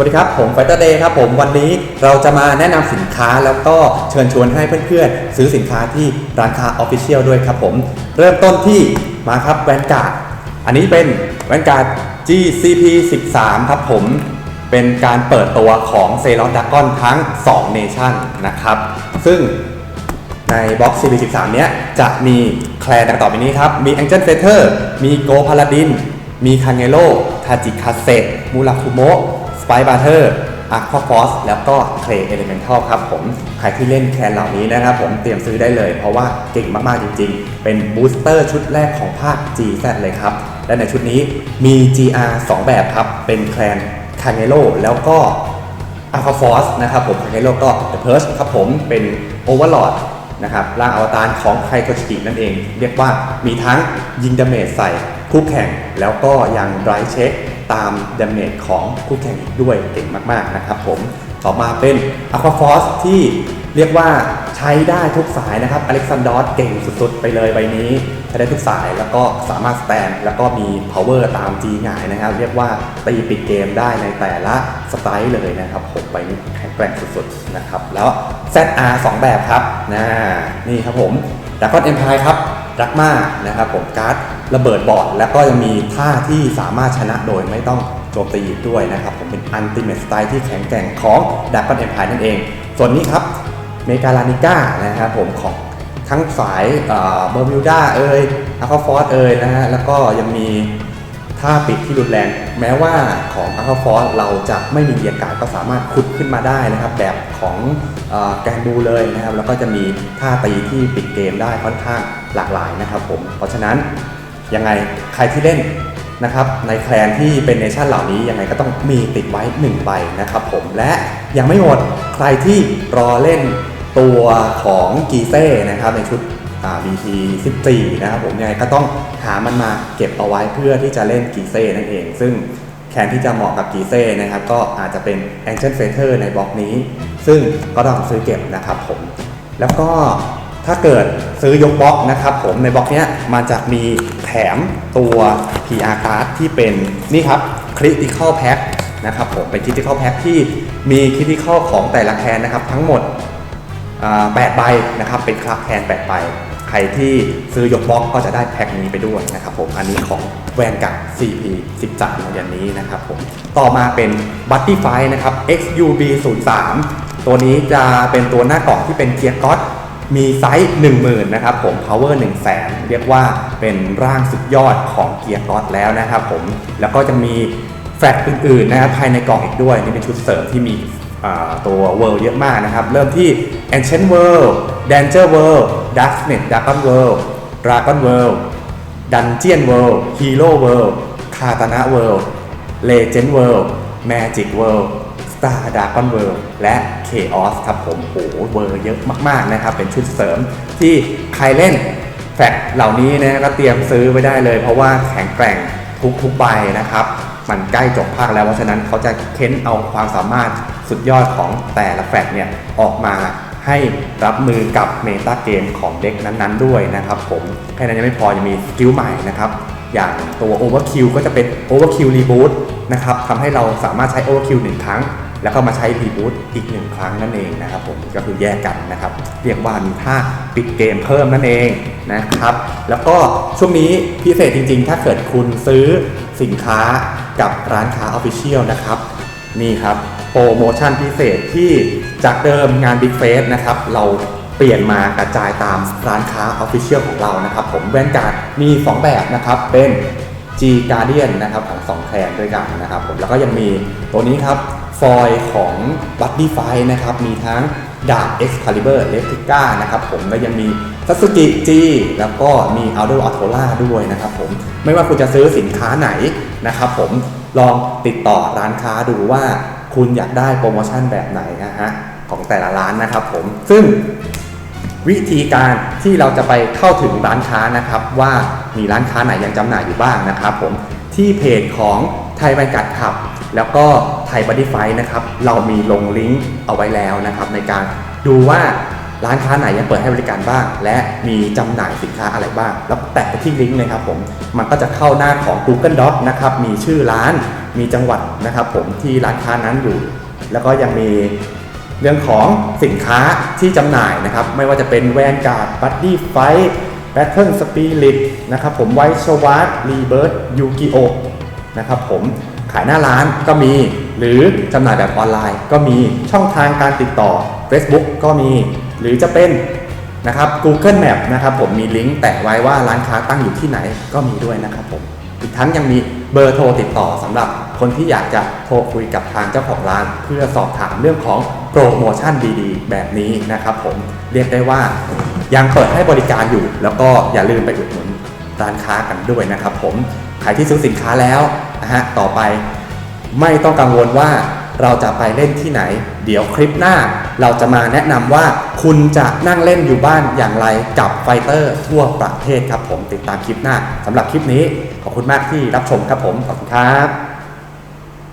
วัสดีครับ ผมไฟเตอร์เดย์ครับผมวันนี้เราจะมาแนะนำสินค้าแล้วก็เชิญชวนให้เพื่อนๆ ซื้อสินค้าที่ร้านค้าออฟฟิเชียลด้วยครับผม เริ่มต้นที่มาครับแวนการ์ดอันนี้เป็นแวนการ์ด GCP 13 ครับผม เป็นการเปิดตัวของเซร o นดากอนทั้ง 2 เนชั่นนะครับ ซึ่งในบ็อกซ์ CP13 เนี้ยจะมีแคลนดังต่อไปนี้ครับ มี Angel Feather มีโกพาลาดินมีคังเ e โ o ทาจิคาเซมูราคุโมะ ไปบาร์เทอร์อาร์ควาฟอสแล้วก็เคลเอเลเมนทัลครับผม ใครที่เล่นแคนเหล่านี้นะครับผมเตรียมซื้อได้เลย เพราะว่าเก่งมาก ๆ จริง ๆ เป็นบูสเตอร์ชุดแรกของภาค GZ เลยครับ และในชุดนี้มี GR 2 แบบครับ เป็นแคลนคังเ e โ o แล้วก็ a l p h a Force นะครับผมคังเ e โ o ก็ The Purge ครับผมเป็น Overlord นะครับร่างอวตารของไคโตชิกินั่นเอง เรียกว่ามีทั้งยิงดาเมจใส่คู่แข่ง แล้วก็ยังไรเช็คตามดาเมจของคู่แข่งอีกด้วยเก่งมากๆนะครับผมต่อมาเป็น Aqua Force ที่เรียกว่าใช้ได้ทุกสายนะครับอเล็กซานดอสเก่งสุดๆ ไปเลยใบนี้ ใช้ได้ทุกสายแล้วก็สามารถสแตนแล้วก็มี power ตาม G หงายนะครับ เรียกว่าตีปิดเกมได้ในแต่ละสไตล์เลยนะครับผมใบนี้ กร่งสุดๆนะครับแล้ว ZR 2 แบบครับนะนี่ครับผมด r ก g อนเอ็มพายครับรักมากนะครับผมการ์ดระเบิดบอร์ดแล้วก็ยังมีท่าที่สามารถชนะโดยไม่ต้องโจมตีด้วยนะครับผมเป็นอันติเม t สไตล์ที่แข็งแกร่งของด r ก g อนเอ็มพายนั่นเอง ส่วนนี้ครับเมกาลานิก้านะครับผมของทั้งสายเบอร์มิวดาเอ่ยอะคาฟอร์เอ่ยนะฮะแล้วก็ยังมี ถ้าปิดที่รุนแรง แม้ว่าของ a l p h a Force เราจะไม่มีเรียกการดก็สามารถขุดขึ้นมาได้นะครับ แบบของอแกนบูเลยนะครับ แล้วก็จะมีท่าตีที่ปิดเกมได้ค่อนข้างหลากหลายนะครับผม เพราะฉะนั้นยังไงใครที่เล่นนะครับในแคลนที่เป็นเนชั่นเหล่านี้ยังไงก็ต้องมีติดไว้1ใบนะครับผมและยังไม่หมดใครที่รอเล่นตัวของกีเซ่นะครับในชุด BT 14 นะครับผมยังไงก็ต้องหามันมาเก็บเอาไว้เพื่อที่จะเล่นกีเซ่นั่นเอง ซึ่งแคนที่จะเหมาะกับกีเซ่นะครับก็อาจจะเป็น Ancient Feather ในบล็อกนี้ ซึ่งก็ต้องซื้อเก็บนะครับผมแล้วก็ถ้าเกิดซื้อยกบล็อกนะครับผมในบล็อกเนี้ยมันจะมีแถมตัว PR card ที่เป็นนี่ครับ Critical Pack นะครับผมเป็น Critical Pack ที่มี Critical ของแต่ละแคนนะครับทั้งหมด8ใบนะครับเป็นคลับแทน8ใบ ใครที่ซื้อยกบล็อกก็จะได้แพ็คนี้ไปด้วยนะครับผมอันนี้ของแวนกับ CP 13อย่างนี้นะครับผมต่อมาเป็น b u t t y f y นะครับ XUB 03ตัวนี้จะเป็นตัวหน้ากล่องที่เป็นเกียร์ก๊อตมีไซส์ 10,000นะครับผม power 1 0 0 0 0แเรียกว่าเป็นร่างสุดยอดของเกียร์ก๊อตแล้วนะครับผม แล้วก็จะมีแฟลกอื่นๆนะครับภายในกล่องอีกด้วย นี่เป็นชุดเสริมที่มีตัว World เยอะมากนะครับ เริ่มที่ Ancient World Danger World Darknet Dragon World Dragon World Dungeon World Hero World Katana World Legend World Magic World Star Dragon World และ Chaos ครับผมโหเวอร์เยอะมากๆนะครับ เป็นชุดเสริมที่ใครเล่นแฟกเหล่านี้นะก็เตรียมซื้อไว้ได้เลย เพราะว่าแข็งแกร่งทุกทุกๆใบนะครับ มันใกล้จบภาคแล้วเพราะฉะนั้นเขาจะเค้นเอาความสามารถสุดยอดของแต่ละแฟลกเนี่ยออกมา ให้รับมือกับเมตาเกมของเด็กนั้นๆ ด้วยนะครับผมแค่นั้นยังไม่พอยังมีสกิลใหม่นะครับอย่างตัว Overkill ก็จะเป็น Overkill Reboot นะครับทำให้เราสามารถใช้ Overkill หนึ่งครั้ง แล้วก็มาใช้ Reboot อีกหนึ่งครั้งนั่นเองนะครับผมก็คือแยกกันนะครับเรียกว่ามีท่าปิดเกมเพิ่มนั่นเองนะครับแล้วก็ช่วงนี้พิเศษจริงๆ ถ้าเกิดคุณซื้อสินค้ากับร้านค้า Official นะครับ นี่ครับโปรโมชั่นพิเศษที่จากเดิมงาน Big f a c e นะครับ เราเปลี่ยนมากระจายตามร้านค้า Official ของเรานะครับ ผมแว่นการ์ดมี 2 แบบนะครับ เป็น G Guardian นะครับของ2แทนด้วยกันนะครับผมแล้วก็ยังมีตัวนี้ครับฟอยของ b u d d y f i นะครับ มีทั้งดาบ Excalibur e l e c t r i c a นะครับผมแล้วยังมี Sasuke G แล้วก็มี Aldo a t o l a ด้วยนะครับผมไม่ว่าคุณจะซื้อสินค้าไหนนะครับผม ลองติดต่อร้านค้าดูว่าคุณอยากได้โปรโมชั่นแบบไหนนะฮะของแต่ละร้านนะครับผมซึ่งวิธีการที่เราจะไปเข้าถึงร้านค้านะครับ ว่ามีร้านค้าไหนยังจำหน่ายอยู่บ้างนะครับผมที่เพจของไทยบรรกัดขับ แล้วก็ไทยบัดดี้ไฟนะครับ เรามีลงลิงก์เอาไว้แล้วนะครับ ในการดูว่า ร้านค้าไหนยังเปิดให้บริการบ้าง และมีจำหน่ายสินค้าอะไรบ้าง แล้วแตะไปที่ลิงก์เลยครับผมมันก็จะเข้าหน้าของ Google Doc นะครับมีชื่อร้านมีจังหวัดนะครับผมที่ร้านค้านั้นอยู่ แล้วก็ยังมีเรื่องของสินค้าที่จำหน่ายนะครับ ไม่ว่าจะเป็นแวนการ์ดบัตตี้ไฟแบทเทิลสปิริตนะครับผมไวท์ชวาร์ดรีเบิร์ดยูกิโอนะครับผมขายหน้าร้านก็มี หรือจำหน่ายแบบออนไลน์ก็มีช่องทางการติดต่อ Facebook ก็มี หรือจะเป็นนะครับ Google Map นะครับผมมีลิงก์แตะไว้ว่าร้านค้าตั้งอยู่ที่ไหนก็มีด้วยนะครับผมอีกทั้งยังมีเบอร์โทรติดต่อสำหรับคนที่อยากจะโทรคุยกับทางเจ้าของร้าน เพื่อสอบถามเรื่องของโปรโมชั่นดีๆ แบบนี้นะครับผมเรียกได้ว่ายังเปิดให้บริการอยู่ แล้วก็อย่าลืมไปอุดหนุนร้านค้ากันด้วยนะครับผมใครที่ซื้อสินค้าแล้วนะฮะต่อไปไม่ต้องกังวลว่า เราจะไปเล่นที่ไหน เดี๋ยวคลิปหน้า เราจะมาแนะนำว่าคุณจะนั่งเล่นอยู่บ้านอย่างไรกับไฟเตอร์ทั่วประเทศครับผมติดตามคลิปหน้าสำหรับคลิปนี้ขอบคุณมากที่รับชมครับผมขอบคุณครับ